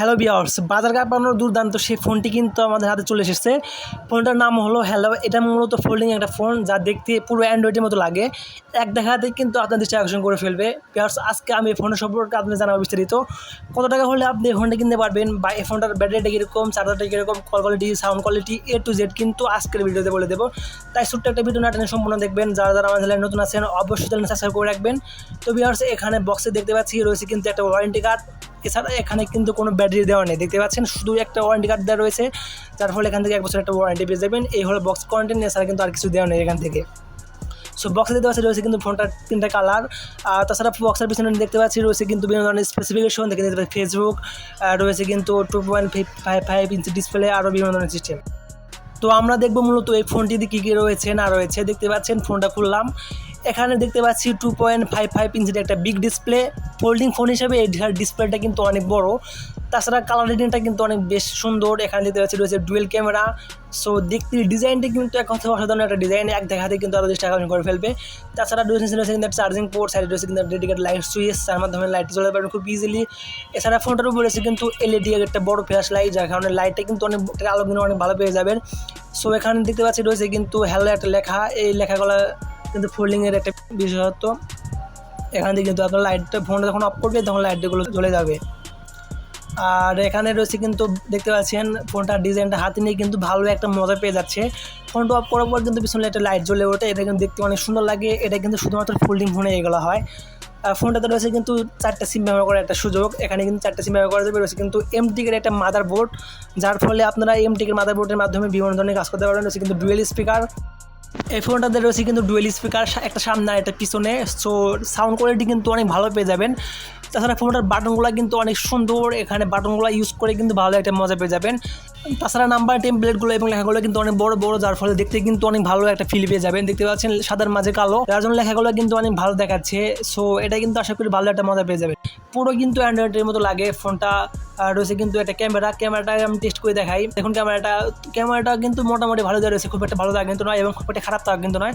Hello বিয়ার্স বাজার কাঁপানোর দুর্দান্ত সেই ফোনটি কিন্তু আমাদের হাতে চলে এসেছে। ফোনটার নাম হলো হ্যালো এটা মূলত ফোল্ডিং একটা ফোন যা দেখতে পুরো অ্যান্ড্রয়েডের মতো লাগে। এক দেখাতে কিন্তু আপনার দৃষ্টি আকর্ষণ করে ফেলবে। বিয়ার্স আজকে আমি এই ফোনের সম্পর্কে আপনাদের জানাব বিস্তারিত। কত টাকা হলে আপনি এই ফোনটা কিনতে পারবেন? বা এই ফোনটার ব্যাটারিটা কীরকম? চার্জারটা কীরকম? Call quality sound quality A to Z কিন্তু আজকের ভিডিওতে বলে দেবো। তাই ছোট্ট একটা ভিডিও নাটনে সম্পূর্ণ দেখবেন। যারা যারা আমাদের চ্যানেলে নতুন আছেন, অবশ্যই চ্যানেল সাবস্ক্রাইব করে রাখবেন। তো বিয়ার্স এখানে বক্সে দেখতে পাচ্ছি, রয়েছে কিন্তু একটা ওয়ারেন্টি কার্ড এছাড়া এখানে কিন্তু কোনো ব্যাটারি দেওয়া নেই। দেখতে পাচ্ছেন শুধু একটা ওয়ারেন্টি কার্ড দেওয়া রয়েছে। যার ফলে এখান থেকে এক বছর একটা ওয়ারেন্টি পেয়ে যাবেন। এই হলো বক্স কন্টেন্ট এছাড়া কিন্তু আর কিছু দেওয়া নেই এখান থেকে। সো বক্সে দেখতে পাচ্ছি রয়েছে কিন্তু ফোনটার তিনটা কালার আর তাছাড়া বক্সের পিছনে দেখতে পাচ্ছি, রয়েছে কিন্তু বিভিন্ন ধরনের স্পেসিফিকেশন দেখে দেখতে পাচ্ছি ফেসবুক রয়েছে কিন্তু two point five five inch display আরও বিভিন্ন ধরনের সিস্টেম তো আমরা দেখব মূলত এই ফোনটিতে কী কী রয়েছে, না রয়েছে। দেখতে পাচ্ছেন ফোনটা খুললাম। এখানে দেখতে পাচ্ছি টু পয়েন্ট ফাইভ ফাইভ ইঞ্চির একটা বিগ ডিসপ্লে ফোল্ডিং ফোন হিসেবে এই ডিসপ্লেটা কিন্তু অনেক বড়। তাছাড়া কালার রেটিংটা কিন্তু অনেক বেশ সুন্দর। এখানে দেখতে পাচ্ছি রয়েছে ডুয়েল ক্যামেরা সো দেখতে ডিজাইনটা কিন্তু এক কথা অসাধারণ একটা ডিজাইন এক দেখাতে কিন্তু আরও দৃষ্টি আকর্ষণ করে ফেলবে। তাছাড়া রয়েছে রয়েছে কিন্তু চার্জিং পোর্ট সাইডে রয়েছে কিন্তু ডেডিকেট লাইট সুইচ তার মাধ্যমে লাইট জ্বলাতে পারবেন খুব ইজিলি এছাড়া ফোনটার উপর রয়েছে কিন্তু এলইডি একটা বড় ফ্ল্যাশ লাইট যার কারণে লাইটটা কিন্তু অনেক আলো কিন্তু অনেক ভালো পেয়ে যাবেন। সো এখানে দেখতে পাচ্ছি রয়েছে কিন্তু হ্যালো একটা লেখা। এই লেখাগুলো কিন্তু ফোল্ডিংয়ের একটা বিশেষত্ব এখান থেকে কিন্তু আপনার লাইটটা ফোনটা যখন অফ করবে, তখন লাইটগুলো জ্বলে যাবে। আর এখানে রয়েছে কিন্তু দেখতে পাচ্ছেন ফোনটার ডিজাইনটা হাতে নিয়ে কিন্তু ভালো একটা মজা পেয়ে যাচ্ছে। ফোনটা অফ করার পর কিন্তু পিছনে একটা লাইট জ্বলে ওঠে, এটা কিন্তু দেখতে অনেক সুন্দর লাগে। এটা কিন্তু শুধুমাত্র ফোল্ডিং ফোনে এগুলো হয়। আর ফোনটাতে রয়েছে কিন্তু চারটা সিম ব্যবহার করার একটা সুযোগ। এখানে কিন্তু চারটা সিম ব্যবহার করা যাবে। রয়েছে কিন্তু এম টিকের একটা মাদার বোর্ড যার ফলে আপনারা এমটিকের মাদার বোর্ডের মাধ্যমে বিভিন্ন ধরনের কাজ করতে পারবেন। রয়েছে কিন্তু ডুয়েল স্পিকার এই ফোনটাতে রয়েছে কিন্তু ডুয়েল স্পিকার একটা সামনে আর একটা পিছনে। সো সাউন্ড কোয়ালিটি কিন্তু অনেক ভালো পেয়ে যাবেন। তাছাড়া ফোনটার বাটনগুলো কিন্তু অনেক সুন্দর। এখানে বাটনগুলো ইউজ করে কিন্তু ভালো একটা মজা পেয়ে যাবেন। তাছাড়া নাম্বার টেমপ্লেটগুলো এবং লেখাগুলো কিন্তু অনেক বড় বড়, যার ফলে দেখতে কিন্তু অনেক ভালো একটা ফিল পেয়ে যাবেন। দেখতে পাচ্ছেন সাদার মাঝে কালো। যার জন্য লেখাগুলো কিন্তু অনেক ভালো দেখাচ্ছে। সো এটা কিন্তু আশা করি ভালো একটা মজা পেয়ে যাবেন। পুরো কিন্তু অ্যান্ড্রয়েডের মতো লাগে ফোনটা। রয়েছে কিন্তু একটা ক্যামেরা। ক্যামেরাটা আমি টেস্ট করে দেখাই। দেখুন ক্যামেরাটা ক্যামেরাটা কিন্তু মোটামুটি ভালো দেওয়া রয়েছে। খুব একটা ভালো দেওয়া কিন্তু নয় এবং খুব একটা খারাপ দেওয়া কিন্তু নয়।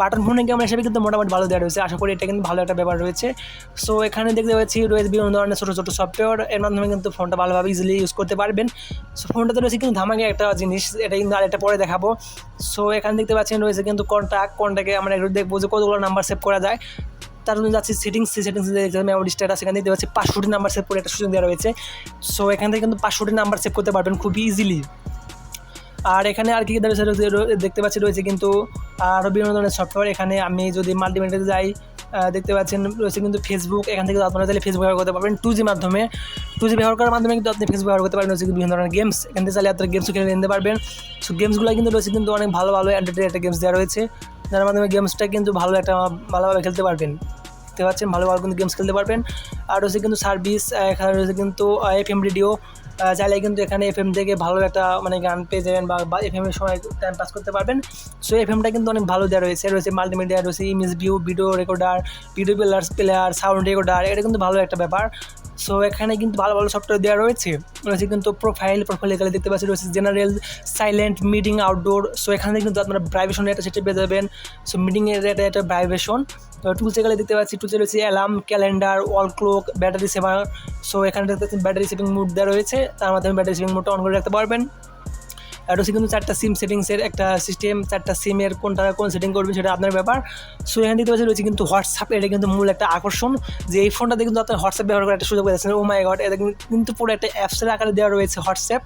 বাটন ফোনের ক্যামেরা হিসেবে কিন্তু মোটামুটি ভালো দেওয়া রয়েছে। আশা করি এটা কিন্তু ভালো একটা ব্যাপার রয়েছে। সো এখানে দেখতে পাচ্ছি রয়েছে বিভিন্ন ধরনের ছোটো ছোটো সফটওয়্যার এর মাধ্যমে কিন্তু ফোনটা ভালোভাবে ইজিলি ইউজ করতে পারবেন। সো ফোনটাতে রয়েছে কিন্তু ধামাকে একটা জিনিস, এটা কিন্তু আরেকটা পরে দেখাবো। সো এখানে দেখতে পাচ্ছেন রয়েছে কিন্তু কন্ট্যাক্ট কন্ট্যাক্টে আমরা একটু দেখব যে কতগুলো নাম্বার সেভ করা যায়। তার জন্য যাচ্ছি সেটিংস সেটিংস মেমোরি স্ট্যাটাস সেখানে দেখতে পাচ্ছি পাঁচশোটি নাম্বার সেভ করে একটা সুযোগ দেওয়া রয়েছে। সো এখান থেকে কিন্তু পাঁচশোটি নাম্বার সেভ করতে পারবেন খুব ইজিলি আর এখানে আর কি দেখতে পাচ্ছি রয়েছে কিন্তু আরও বিভিন্ন ধরনের সফটওয়্যার এখানে আমি যদি মাল্টিমিডিয়াতে যাই দেখতে পাচ্ছেন, রয়েছে কিন্তু ফেসবুক এখান থেকে আপনারা চাইলে ফেসবুক ব্যবহার করতে পারবেন। টু জি মাধ্যমে টু জি ব্যবহার করার মাধ্যমে কিন্তু আপনি ফেসবুক ব্যবহার করতে পারবেন রয়েছে বিভিন্ন ধরনের গেমস এখান থেকে চাইলে আপনারা গেমস খেলে নিতে পারবেন। সো গেমসগুলো কিন্তু রয়েছে কিন্তু অনেক ভালো ভালো অ্যান্টারটেন একটা গেমস দেওয়া রয়েছে। যার মাধ্যমে গেমসটা কিন্তু ভালো একটা, ভালোভাবে খেলতে পারবেন। দেখতে পাচ্ছেন, ভালো ভালো কিন্তু গেমস খেলতে পারবেন। আর রয়েছে কিন্তু সার্ভিস এখানে রয়েছে কিন্তু এফ এম রেডিও চাইলে কিন্তু এখানে এফ এম থেকে ভালো একটা মানে গান পেয়ে যাবেন বা এফ এমের সময় টাইম পাস করতে পারবেন। সো এফ এমটা কিন্তু অনেক ভালো দেওয়া রয়েছে। রয়েছে মাল্টিমিডিয়া রয়েছে image view video recorder video player player sound recorder এটা কিন্তু ভালো একটা ব্যাপার। সো এখানে কিন্তু ভালো ভালো সফটওয়্যার দেওয়া রয়েছে। রয়েছে কিন্তু প্রোফাইল প্রোফাইল গেলে দেখতে পাচ্ছি রয়েছে general silent meeting outdoor so এখানে কিন্তু আপনারা ভাইব্রেশন একটা সেটা পেয়ে যাবেন। সো মিটিংয়ের এটা একটা ভাইব্রেশন তো টুলসে গেলে দেখতে পাচ্ছি টুলসে রয়েছে alarm calendar wall clock battery saver so এখানে দেখতে পাচ্ছেন ব্যাটারি সেভিং মুড দেওয়া রয়েছে। তার মাধ্যমে ব্যাটারি সেভিং মুডটা অন করে রাখতে পারবেন। আর হচ্ছে কিন্তু চারটা সিম সেটিংসের একটা সিস্টেম চারটা সিমের কোনটা কোন সেটিং করবেন সেটা আপনার ব্যাপার। সো এখানে দেখতে পাচ্ছি রয়েছে কিন্তু হোয়াটসঅ্যাপ এটা কিন্তু মূল একটা আকর্ষণ। যে এই ফোনটাতে কিন্তু আপনার হোয়াটসঅ্যাপ ব্যবহার করার একটা সুযোগ পেয়েছেন ও মাই গড এটা কিন্তু পুরো একটা অ্যাপসের আকারে দেওয়া রয়েছে হোয়াটসঅ্যাপ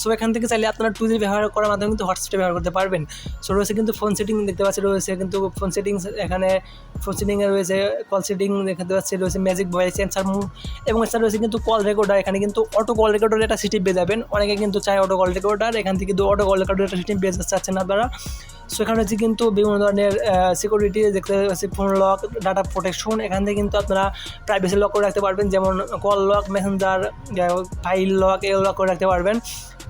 সো এখান থেকে চাইলে আপনারা টু জি ব্যবহার করার মাধ্যমে কিন্তু হোয়াটসঅ্যাপটা ব্যবহার করতে পারবেন। সো রয়েছে কিন্তু ফোন সেটিং দেখতে পাচ্ছি রয়েছে কিন্তু ফোন সেটিংস এখানে ফোন সেটিংয়ে রয়েছে কল সেটিং দেখতে পাচ্ছি রয়েছে ম্যাজিক ভয়েস সেন্সার মুভ এবং এছাড়া রয়েছে কিন্তু কল রেকর্ডার এখানে কিন্তু অটো কল রেকর্ডার একটা সিটি পেয়ে যাবেন। অনেকে কিন্তু চায় অটো কল রেকর্ডার এখান থেকে কিন্তু অটো কল রেকর্ডার সিস্টেম পেয়ে যাচ্ছেন আপনারা। সো এখানে হচ্ছে কিন্তু বিভিন্ন ধরনের সিকিউরিটি দেখতে পাচ্ছি ফোন লক ডাটা প্রোটেকশন এখান থেকে কিন্তু আপনারা প্রাইভেসি লক করে রাখতে পারবেন। যেমন call lock messenger file lock এগুলো লক করে রাখতে পারবেন।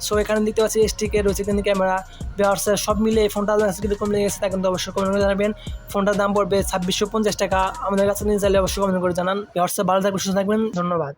সো এখানে দেখতে পাচ্ছি এসটিকে রয়েছে কিন্তু ক্যামেরা ব্যবহার সব মিলে এই ফোনটা কীরকম লেগেছে তা কিন্তু অবশ্যই কমেন্ট করে জানাবেন। ফোনটার দাম পড়বে ছাব্বিশশো পঞ্চাশ টাকা। আমাদের কাছে নিয়ে চাইলে অবশ্যই কমেন্ট করে জানান। ব্যবহার ভালো থাকবেন, সুস্থ থাকবেন। ধন্যবাদ।